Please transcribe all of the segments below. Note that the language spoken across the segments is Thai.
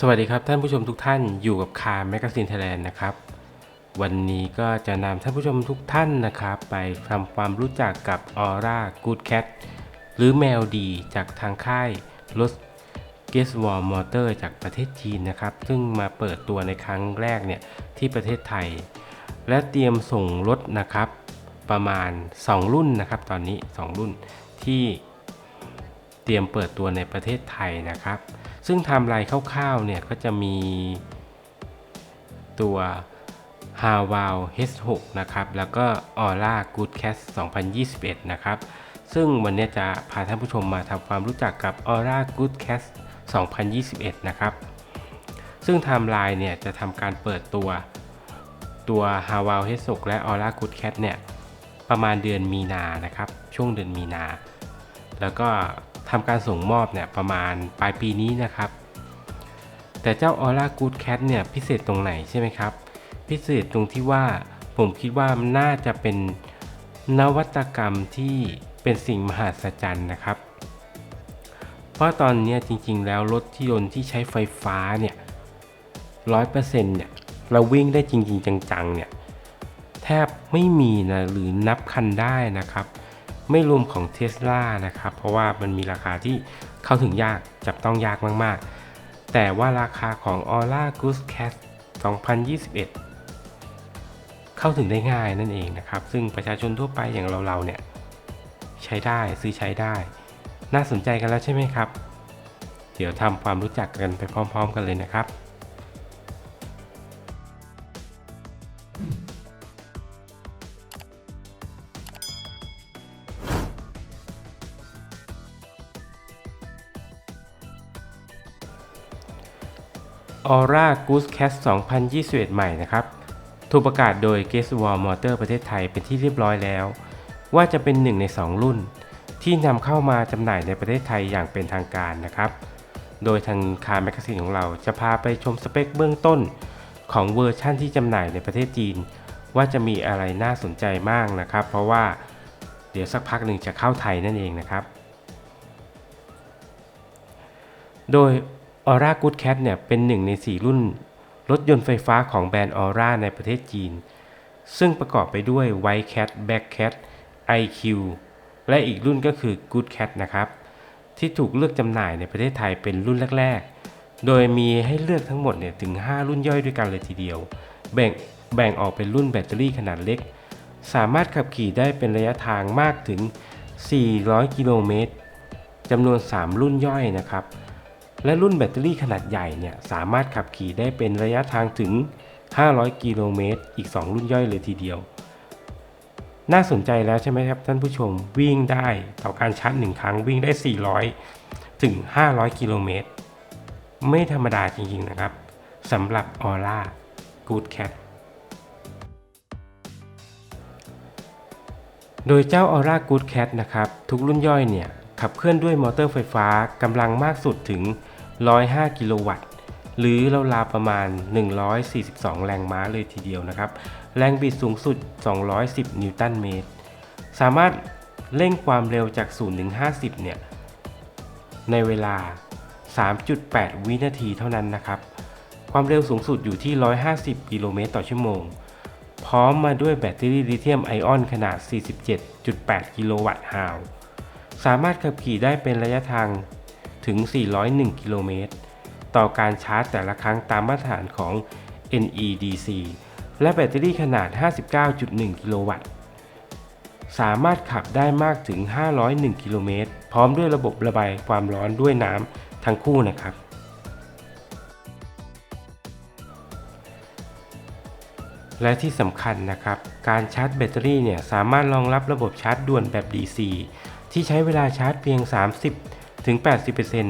สวัสดีครับท่านผู้ชมทุกท่านอยู่กับคาร์แมกซีนไทยแลนด์นะครับ วันนี้ก็จะนำท่านผู้ชมทุกท่านนะครับ ไปทำความรู้จักกับออร่ากูดแคทหรือแมวดีจากทางค่ายรถเกสวอลมอเตอร์จากประเทศจีนนะครับ ซึ่งมาเปิดตัวในครั้งแรกเนี่ยที่ประเทศไทย และเตรียมส่งรถนะครับ ประมาณ 2 รุ่นนะครับ ตอนนี้ 2 รุ่นที่เตรียมเปิดตัวในประเทศไทยนะครับ ซึ่งไทม์ไลน์คร่าวๆเนี่ยก็จะมีตัว h a w a l H6 นะครับ แล้วก็ Aura Good Cat 2021 นะครับ ซึ่งวันนี้จะพาท่านผู้ชมมาทำความรู้จักกับ Aura Good Cat 2021 นะครับ ซึ่งไทม์ไลน์เนี่ยจะทำการเปิดตัวตัว h a w a l H6 และ Aura Good Cat เนี่ยประมาณเดือนมีนานะครับ ช่วงเดือนมีนา แล้วก็ ทำการส่งมอบเนี่ยประมาณปลายปีนี้นะครับ แต่เจ้า Aura Good Cat เนี่ยพิเศษตรงไหนใช่ไหมครับ พิเศษตรงที่ว่าผมคิดว่ามันน่าจะเป็นนวัตกรรมที่เป็นสิ่งมหัศจรรย์นะครับ เพราะตอนนี้จริงๆ แล้วรถที่ยนต์ที่ใช้ไฟฟ้าเนี่ยร้อยเปอร์เซ็นต์เนี่ยเราวิ่งได้จริงๆ จังๆเนี่ยแทบไม่มีนะหรือนับคันได้นะครับ ไม่รวมของ t ท s l a นะครับ เพราะว่ามันมีราคาที่เข้าถึงยากจับต้องยากมากๆ แต่ว่าราคาของ Aura Goose Cat 2021 เข้าถึงได้ง่ายนั่นเองนะครับ ซึ่งประชาชนทั่วไปอย่างเราๆเนี่ยใช้ได้ซื้อใช้ได้ น่าสนใจกันแล้วใช่ไหมครับ เดี๋ยวทำความรู้จักกันไปพร้อม ๆ กันเลยนะครับ Aura Goose Cat 2021 ใหม่นะครับ ถูกประกาศโดย g u e s t w a l Motor ประเทศไทยเป็นที่เรียบร้อยแล้ว ว่าจะเป็นหนึ่งใน 2 รุ่น ที่นำเข้ามาจำหน่ายในประเทศไทยอย่างเป็นทางการนะครับ โดยทางคาร์แมกซีนของเราจะพาไปชมสเปคเบื้องต้น ของเวอร์ชั่นที่จำหน่ายในประเทศจีน ว่าจะมีอะไรน่าสนใจมากนะครับ เพราะว่าเดี๋ยวสักพักหนึ่งจะเข้าไทยนั่นเองนะครับ โดย Aura Good Cat เนี่ยเป็นหนึ่งใน 4 รุ่น รถยนต์ไฟฟ้าของแบรนด์ Aura ในประเทศจีน ซึ่งประกอบไปด้วย White Cat Black Cat IQ และอีกรุ่นก็คือ Good Cat นะครับ ที่ถูกเลือกจำหน่ายในประเทศไทยเป็นรุ่นแรก ๆ โดยมีให้เลือกทั้งหมดเนี่ยถึง 5 รุ่นย่อยด้วยกันเลยทีเดียว แบ่งแบ่งออกเป็นรุ่นแบตเตอรี่ขนาดเล็ก สามารถขับขี่ได้เป็นระยะทางมากถึง 400 กิโลเมตรจำนวน 3 รุ่นย่อยนะครับ และรุ่นแบตเตอรี่ขนาดใหญ่เนี่ยสามารถขับขี่ได้เป็นระยะทางถึง 500 กิโลเมตร อีก 2 รุ่นย่อยเลยทีเดียว น่าสนใจแล้วใช่ไหมครับท่านผู้ชมวิ่งได้ต่อการชาร์จ1ครั้งวิ่งได้ 400 ถึง 500 กิโลเมตร ไม่ธรรมดาจริงๆนะครับสำหรับ Aura Good Cat โดยเจ้า Aura Good Cat นะครับ ทุกรุ่นย่อยเนี่ย ขับเคลื่อนด้วยมอเตอร์ไฟฟ้ากำลังมากสุดถึง 105 กิโลวัตต์ หรือราวๆประมาณ 142 แรงม้าเลยทีเดียวนะครับ แรงบิดสูงสุด 210 นิวตันเมตร สามารถเร่งความเร็วจาก 0 ถึง 50 เนี่ย ในเวลา 3.8 วินาทีเท่านั้นนะครับ ความเร็วสูงสุดอยู่ที่ 150 กิโลเมตรต่อชั่วโมง พร้อมมาด้วยแบตเตอรี่ลิเธียมไอออนขนาด 47.8 กิโลวัตต์ฮาว สามารถขับขี่ได้เป็นระยะทาง ถึง 401 กิโลเมตร ต่อการชาร์จแต่ละครั้งตามมาตรฐานของ NEDC และแบตเตอรี่ขนาด 59.1 กิโลวัตต์ สามารถขับได้มากถึง 501 กิโลเมตร พร้อมด้วยระบบระบายความร้อนด้วยน้ำทั้งคู่นะครับ และที่สำคัญนะครับ การชาร์จแบตเตอรี่เนี่ยสามารถรองรับระบบชาร์จด่วนแบบ DC ที่ใช้เวลาชาร์จเพียง 30 ถึง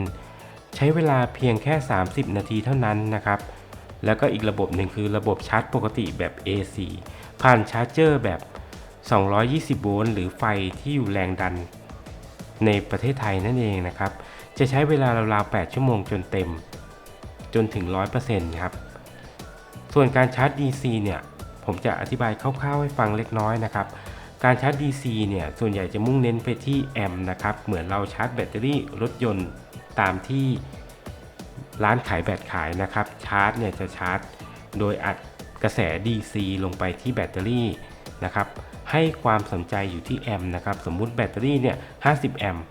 80%ใช้เวลาเพียงแค่ 30 นาทีเท่านั้นนะครับ แล้วก็อีกระบบหนึ่งคือระบบชาร์จปกติแบบ AC ผ่านชาร์จเจอร์แบบ 220 โวลต์หรือไฟที่อยู่แรงดัน ในประเทศไทยนั่นเองนะครับ จะใช้เวลาราวๆ 8 ชั่วโมงจนเต็ม จนถึง 100%ครับ ส่วนการชาร์จ DC เนี่ย ผมจะอธิบายคร่าวๆให้ฟังเล็กน้อยนะครับ การชาร์จ DC เนี่ยส่วนใหญ่จะมุ่งเน้นไปที่แอมป์นะครับเหมือนเราชาร์จแบตเตอรี่รถยนต์ตามที่ร้านขายแบตขายนะครับชาร์จเนี่ยจะชาร์จ โดยอัดกระแส DC ลงไปที่แบตเตอรี่นะครับให้ความสนใจอยู่ที่แอมป์นะครับสมมุติแบตเตอรี่เนี่ย 50 แอมป์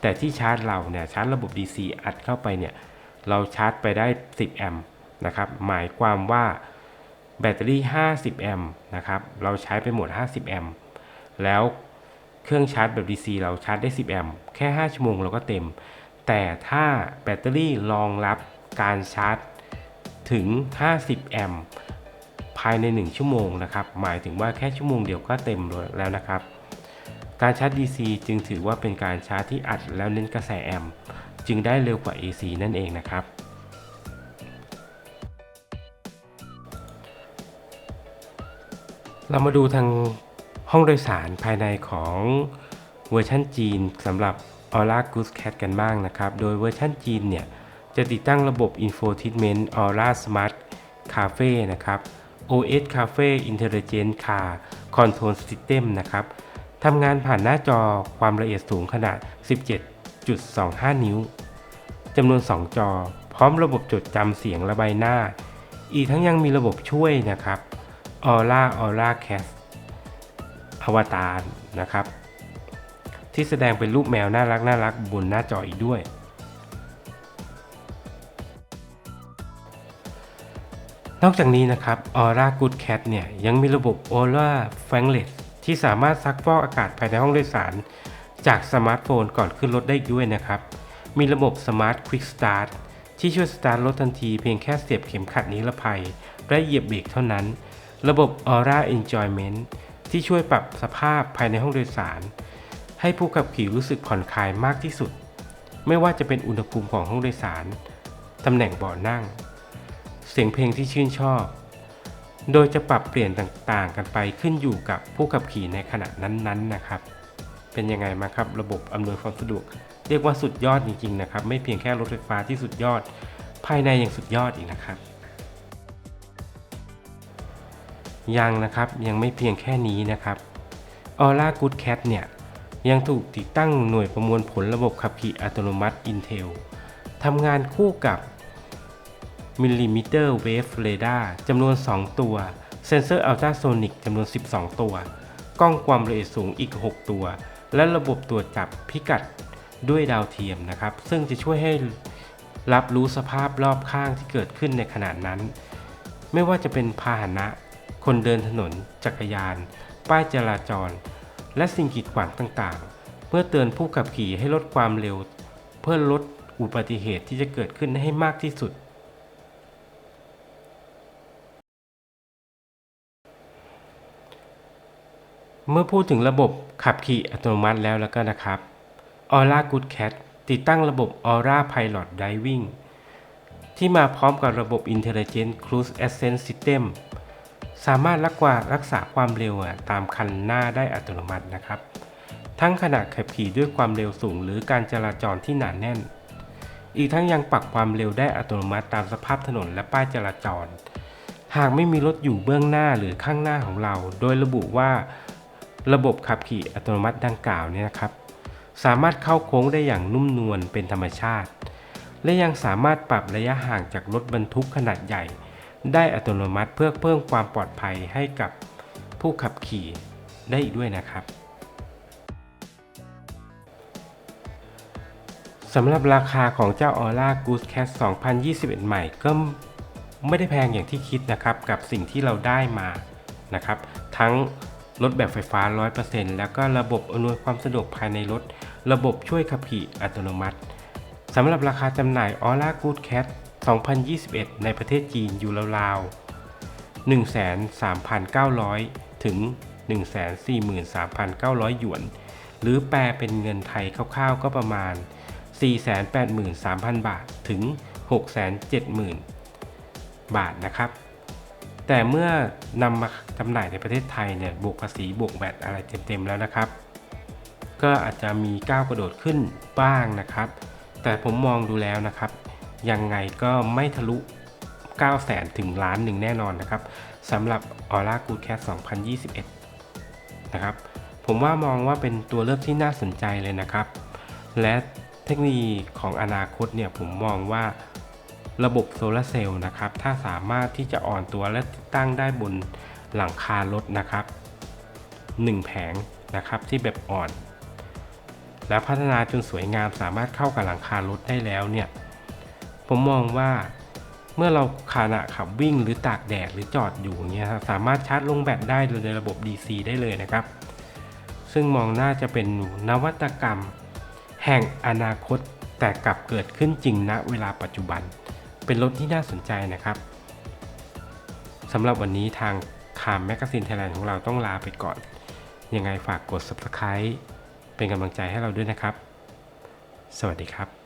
แต่ที่ชาร์จเราเนี่ยชาร์จระบบ DC อัดเข้าไปเนี่ยเราชาร์จไปได้ 10 แอมป์นะครับหมายความว่าแบตเตอรี่ 50 แอมป์นะครับเราใช้ไปหมด 50 แอมป์ แล้วเครื่องชาร์จแบบ DC เราชาร์จได้ 10 แอมป์แค่ 5 ชั่วโมงเราก็เต็ม แต่ถ้าแบตเตอรี่รองรับการชาร์จถึง 50 แอมป์ภายใน 1 ชั่วโมงนะครับ หมายถึงว่าแค่ชั่วโมงเดียวก็เต็มแล้วนะครับ การชาร์จ DC จึงถือว่าเป็นการชาร์จที่อัดแล้วเน้นกระแสแอมป์จึงได้เร็วกว่า AC นั่นเองนะครับ เรามาดูทาง ห้องโดยสารภายในของเวอร์ชันจีนสำหรับ Aura Goose Cat กันบ้างนะครับ โดยเวอร์ชันจีนเนี่ย จะติดตั้งระบบ Infotainment Aura Smart Cafe นะครับ OS Cafe Intelligent Car Control System นะครับทำงานผ่านหน้าจอความละเอียดสูงขนาด 17.25 นิ้ว จำนวน 2 จอ พร้อมระบบจดจำเสียงและใบหน้า อีกทั้งยังมีระบบช่วยนะครับ Aura Aura Cat อวตารนะครับ ที่แสดงเป็นรูปแมวน่ารักน่ารักบนหน้าจออีกด้วย นอกจากนี้นะครับ Aura Good Cat เนี่ยยังมีระบบ Aura Fangless ที่สามารถซักฟอกอากาศภายในห้องโดยสาร จากสมาร์ทโฟนก่อนขึ้นรถได้อีกด้วยนะครับ มีระบบ Smart Quick Start ที่ช่วยสตาร์ทรถทันทีเพียงแค่เสียบเข็มขัดนิรภัย และเหยียบเบรกเท่านั้น ระบบ Aura Enjoyment ที่ช่วยปรับสภาพภายในห้องโดยสาร ให้ผู้ขับขี่รู้สึกผ่อนคลายมากที่สุด ไม่ว่าจะเป็นอุณหภูมิของห้องโดยสาร ตำแหน่งเบาะนั่ง เสียงเพลงที่ชื่นชอบ โดยจะปรับเปลี่ยนต่างๆ กันไปขึ้นอยู่กับผู้ขับขี่ในขณะนั้นๆนะครับ เป็นยังไงมาครับระบบอำนวยความสะดวก เรียกว่าสุดยอดจริงๆนะครับ ไม่เพียงแค่รถไฟฟ้าที่สุดยอด ภายในยังสุดยอดอีกนะครับ ยังนะครับยังไม่เพียงแค่นี้นะครับ Aura Good Cat เนี่ยยังถูกติดตั้งหน่วยประมวลผลระบบขับขี่อัตโนมัติ Intel ทำงานคู่กับ Millimeter Wave Radar จำนวน 2 ตัว เซนเซอร์อัลตราโซนิกจำนวน 12 ตัว กล้องความละเอียดสูงอีก 6 ตัว และระบบตรวจจับพิกัดด้วยดาวเทียมนะครับ ซึ่งจะช่วยให้รับรู้สภาพรอบข้างที่เกิดขึ้นในขณะนั้น ไม่ว่าจะเป็นพาหนะ คนเดินถนน จักรยาน ป้ายจราจร และสิ่งกีดขวางต่างๆ เพื่อเตือนผู้ขับขี่ให้ลดความเร็ว เพื่อลดอุบัติเหตุที่จะเกิดขึ้นให้มากที่สุด เมื่อพูดถึงระบบขับขี่อัตโนมัติแล้วแล้วก็นะครับ Aura Good Cat ติดตั้งระบบ Aura Pilot Driving ที่มาพร้อมกับระบบ Intelligent Cruise Assist System สามารถรักกว่ารักษาความเร็วตามคันหน้าได้อัตโนมัตินะครับ ทั้งขณะขับขี่ด้วยความเร็วสูง หรือการจราจรที่หนาแน่น อีกทั้งยังปรับความเร็วได้อัตโนมัติตามสภาพถนนและป้ายจราจร หากไม่มีรถอยู่เบื้องหน้าหรือข้างหน้าของเรา โดยระบุว่าระบบขับขี่อัตโนมัติดังกล่าวเนี่ยนะครับ สามารถเข้าโค้งได้อย่างนุ่มนวลเป็นธรรมชาติ และยังสามารถปรับระยะห่างจากรถบรรทุกขนาดใหญ่ ได้อัตโนมัติเพื่อเพิ่มความปลอดภัยให้กับผู้ขับขี่ได้อีกด้วยนะครับสำหรับราคาของเจ้า Aura Goose Cat 2021 ใหม่ก็ไม่ได้แพงอย่างที่คิดนะครับ กับสิ่งที่เราได้มานะครับ ทั้งรถแบบไฟฟ้า 100%แล้วก็ระบบอำนวยความสะดวกภายในรถ ระบบช่วยขับขี่อัตโนมัติสำหรับราคาจำหน่าย Aura Good Cat 2021 ในประเทศจีนอยู่ราวๆ13,900 ถึง 143,900 หยวน หรือแปลเป็นเงินไทยคร่าวๆก็ประมาณ 483,000 บาทถึง 670,000 บาทนะครับ แต่เมื่อนำมาจำหน่ายในประเทศไทยเนี่ยบวกภาษีบวกแบตอะไรเต็มๆแล้วนะครับ ก็อาจจะมีก้าวกระโดดขึ้นบ้างนะครับ แต่ผมมองดูแล้วนะครับ ยังไงก็ไม่ทะลุ 9 0 0 0 0ถึงล้านหนึ่งแน่นอนนะครับสำหรับ Aura Good Cat 2021 นะครับ ผมว่ามองว่าเป็นตัวเลือกที่น่าสนใจเลยนะครับ และเทคโนโลยีของอนาคตเนี่ยผมมองว่าระบบโซลาร์เซลล์นะครับ ถ้าสามารถที่จะอ่อนตัวและติดตั้งได้บนหลังคารถนะครับ 1 แผงนะครับที่แบบอ่อน แล้วพัฒนาจนสวยงามสามารถเข้ากับหลังคารถได้แล้วเนี่ย ผมมองว่าเมื่อเราขณะขับวิ่งหรือตากแดดหรือจอดอยู่อย่างเงี้ยครับสามารถชาร์จลงแบตได้โดยในระบบ DC ได้เลยนะครับ ซึ่งมองน่าจะเป็นนวัตกรรม แห่งอนาคตแต่กลับเกิดขึ้นจริงณเวลาปัจจุบัน เป็นรถที่น่าสนใจนะครับสำหรับวันนี้ทางคามแมกกาซีนไทยแลนด์ของเราต้องลาไปก่อน ยังไงฝากกด Subscribe เป็นกำลังใจให้เราด้วยนะครับ สวัสดีครับ